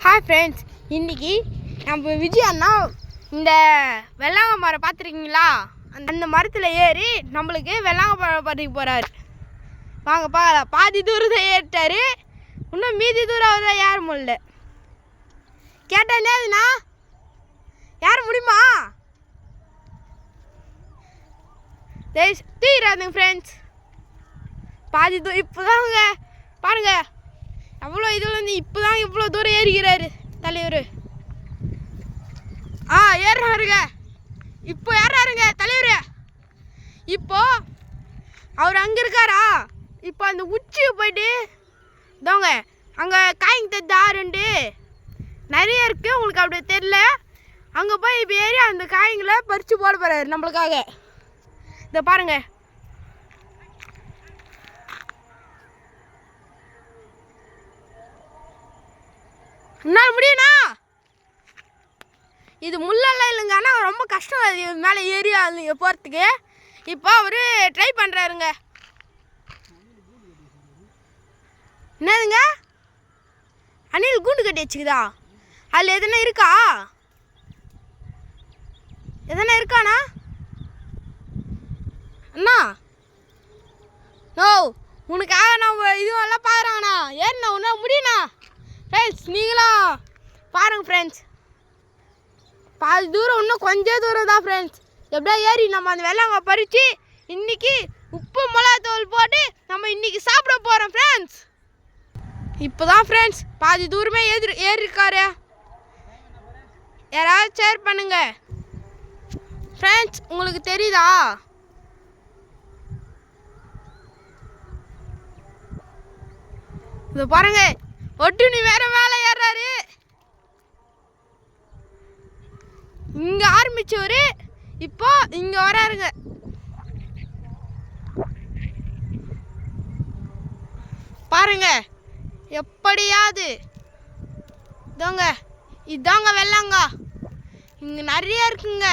Hi friends இன்னைக்கு நம்ம விஜய் அண்ணா இந்த வெள்ளாங்க மரம் பார்த்துருக்கீங்களா? அந்த அந்த மரத்தில் ஏறி நம்மளுக்கு வெள்ளாங்க பழம் பறிக்க போகிறார் வாங்க பார்க்கலாம். பாதி தூரத்தை ஏறிட்டார். இன்னும் மீதி தூரம் அவர் ஏற முடியல கேட்டால் என்னதுண்ணா ஏற முடியுமா? தயவு தூயிடாதுங்க ஃப்ரெண்ட்ஸ் பாதி தூரம் இப்போ தான் பாருங்கள் அவ்வளோ இதில் வந்து இப்போ தான் இவ்வளோ தூரம் ஏறிக்கிறாரு தலைவர். ஆ ஏறுறாருங்க. இப்போ ஏறாருங்க தலைவர். இப்போ அவர் அங்கே இருக்காரா? இப்போ அந்த உச்சிக்கு போயிட்டு இதோங்க அங்கே காய்ங்க தத்தா ரெண்டு நிறைய இருக்குது உங்களுக்கு அப்படி தெரில அங்கே போய் இப்போ ஏறி அந்த காய்ங்களை பறித்து போட போகிறாரு நம்மளுக்காக. இதை பாருங்கள் என்ன முடியுண்ணா இது முள்ளெல்லாம் இல்லைங்க. ஆனால் ரொம்ப கஷ்டம் அது. மேலே ஏறி அது போகிறதுக்கு இப்போ அவர் ட்ரை பண்ணுறாருங்க என்னதுங்க? அணில் கூண்டு கட்டி வச்சுக்குதா? அதில் எதனா இருக்கா? எதனா இருக்காண்ணா அண்ணா. நோ உனக்காக நான் இதுவெல்லாம் பார்க்குறாங்கண்ணா. ஏறிண்ணா உன்னால் முடியுண்ணா ஃப்ரெண்ட்ஸ் நீங்களும் பாருங்கள் ஃப்ரெண்ட்ஸ் பாதி தூரம் இன்னும் கொஞ்சம் தூரம் தான் ஃப்ரெண்ட்ஸ் எப்படியா ஏறி நம்ம அந்த வெள்ளாங்க பறித்து இன்னைக்கு உப்பு மிளகாத்தூள் போட்டு நம்ம இன்னைக்கு சாப்பிட போகிறோம் ஃப்ரெண்ட்ஸ் இப்போ தான் ஃப்ரெண்ட்ஸ் பாதி தூரமே ஏறி ஏறிருக்காரு. யாராவது ஷேர் பண்ணுங்க. ஃப்ரெண்ட்ஸ் உங்களுக்கு தெரியுதா? இதை பாருங்கள் ஒட்டுனி வேற மேலே ஏறாரு இங்க ஆரம்பிச்சவரு இப்போ இங்க வராருங்க. பாருங்க எப்படியாவது இதோங்க இதாங்க வெள்ளாங்க. இங்க நிறைய இருக்குங்க.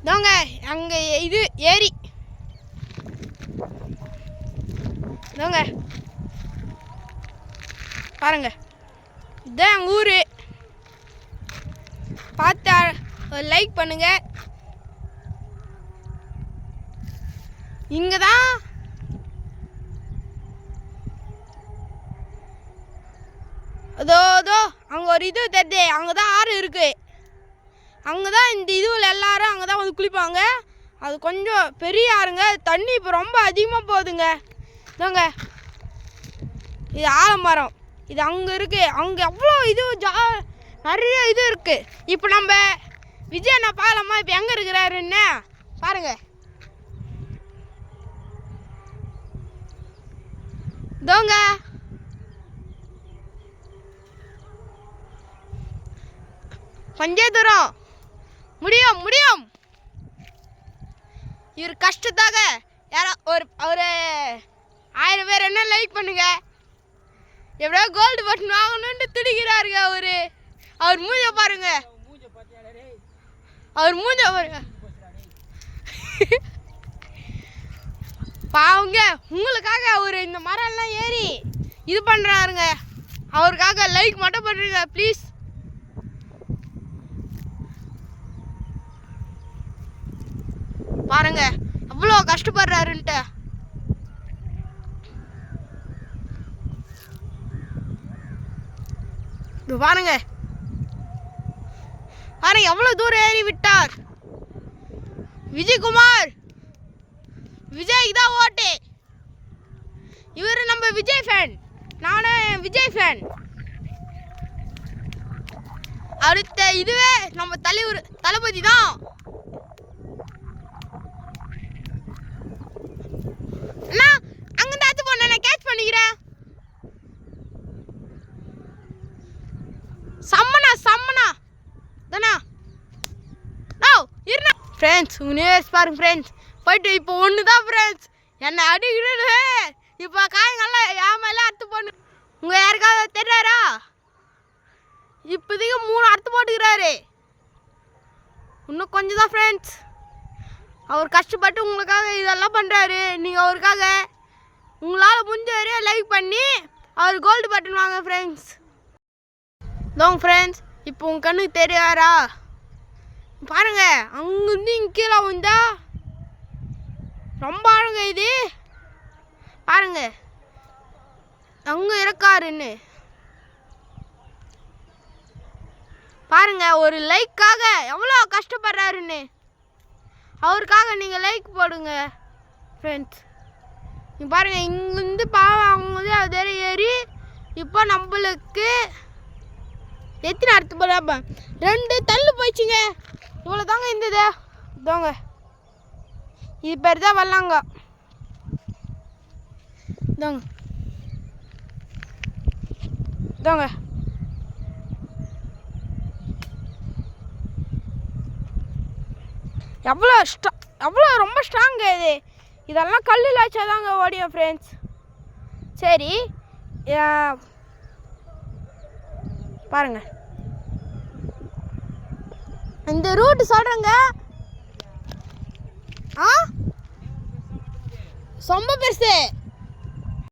இதோங்க அங்க இது ஏரி. இதோங்க பாருங்க. இதுதான் எங்கள் ஊர். பார்த்து ஒரு லைக் பண்ணுங்க. இங்கே தான் அதோ அதோ அங்கே ஒரு இது தெரியுது. அங்கே தான் ஆறு இருக்குது அங்கே தான் இந்த இதுவில் எல்லாரும் அங்கே தான் வந்து குளிப்பாங்க. அது கொஞ்சம் பெரிய ஆறுங்க. தண்ணி இப்போ ரொம்ப அதிகமாக போகுதுங்க. இதோங்க இது ஆலமரம். இது அங்கே இருக்கு. அங்கே எவ்வளோ இது ஜா நிறைய இது இருக்கு. இப்போ நம்ம விஜய் அண்ணா பாலம்மா இப்போ எங்கே இருக்கிறாருன்னு பாருங்க. தோங்க கொஞ்சே தூரம். முடியும் முடியும். இவர் கஷ்டத்தாக யாரோ ஒரு ஒரு ஆயிரம் பேர் என்ன லைக் பண்ணுங்க. எப்படியா கோல்டு பட்டன் வாங்கணும்னு துடிக்கிறாருங்க அவரு. அவர் மூஞ்ச பாருங்க. அவர் மூஞ்ச பாருங்க. பாவங்க உங்களுக்காக அவர் இந்த மரம் எல்லாம் ஏறி இது பண்றாருங்க. அவருக்காக லைக் மட்டும் பண்ணுங்க ப்ளீஸ் பாருங்க அவ்வளோ கஷ்டப்படுறாருன்ட்டு. இது பாருங்க பாருங்க எவ்வளவு தூரம் ஏறி விட்டார்? விஜயகுமார்! விஜய்க்கு தான் ஓட்டு. இவர் நம்ம விஜய் ஃபேன் நானும் விஜய் ஃபேன் அடுத்த இதுவே நம்ம தலைவர் தளபதி தான். அண்ணா அங்கிருந்து அத்து போன நான் கேட்ச் பண்ணிக்கிறேன். சம்மனா? சம்மனா தானா? ஓ இருண்ணா ஃப்ரெண்ட்ஸ் யூனிவர்ஸ் பாருங்க ஃப்ரெண்ட்ஸ் போயிட்டு இப்போ ஒன்று தான் ஃப்ரெண்ட்ஸ் என்னை அடிக்கிறது இப்போ காயங்கள்லாம் என் மேலே அறுத்து போடணும் உங்கள் யாருக்காவது தெரியாரா இப்போதைக்கு மூணு அறுத்து போட்டுக்கிறாரு. இன்னும் கொஞ்சம் தான் ஃப்ரெண்ட்ஸ் அவர் கஷ்டப்பட்டு உங்களுக்காக இதெல்லாம் பண்ணுறாரு நீங்கள் அவருக்காக உங்களால் முடிஞ்ச வரையும் லைக் பண்ணி அவர் கோல்டு பட்டன் வாங்க ஃப்ரெண்ட்ஸ் தோங்க ஃப்ரெண்ட்ஸ் இப்போ உங்கள் கண்ணுக்கு தெரியாரா பாருங்க அங்கேருந்து இங்கே கீழே வந்தா ரொம்ப ஆழங்க இது. பாருங்க அங்கே இருக்காருன்னு பாருங்க ஒரு லைக்காக எவ்வளோ கஷ்டப்படுறாருன்னு அவருக்காக நீங்கள் லைக் போடுங்க ஃப்ரெண்ட்ஸ் நீ பாருங்கள் இங்கேருந்து பாவம் அவங்க வந்து அது ஏறி இப்போ நம்மளுக்கு எத்தனை அடுத்த போடாப்ப ரெண்டு தள்ளு போயிடுச்சுங்க. இவ்வளோ தாங்க இருந்தது. தோங்க இது பேர் தான் வரலாங்க இதோங்க. தோங்க எவ்வளோ ஸ்ட்ரா எவ்வளோ ரொம்ப ஸ்ட்ராங்க இது. இதெல்லாம் கல்லில் வச்சாதாங்க ஓடியும் ஃப்ரெண்ட்ஸ் சரி. பாருங்கள் பாருங்க. இந்த ரூட் சொல்கிறேங்க ஆ? ரொம்ப பெருசு.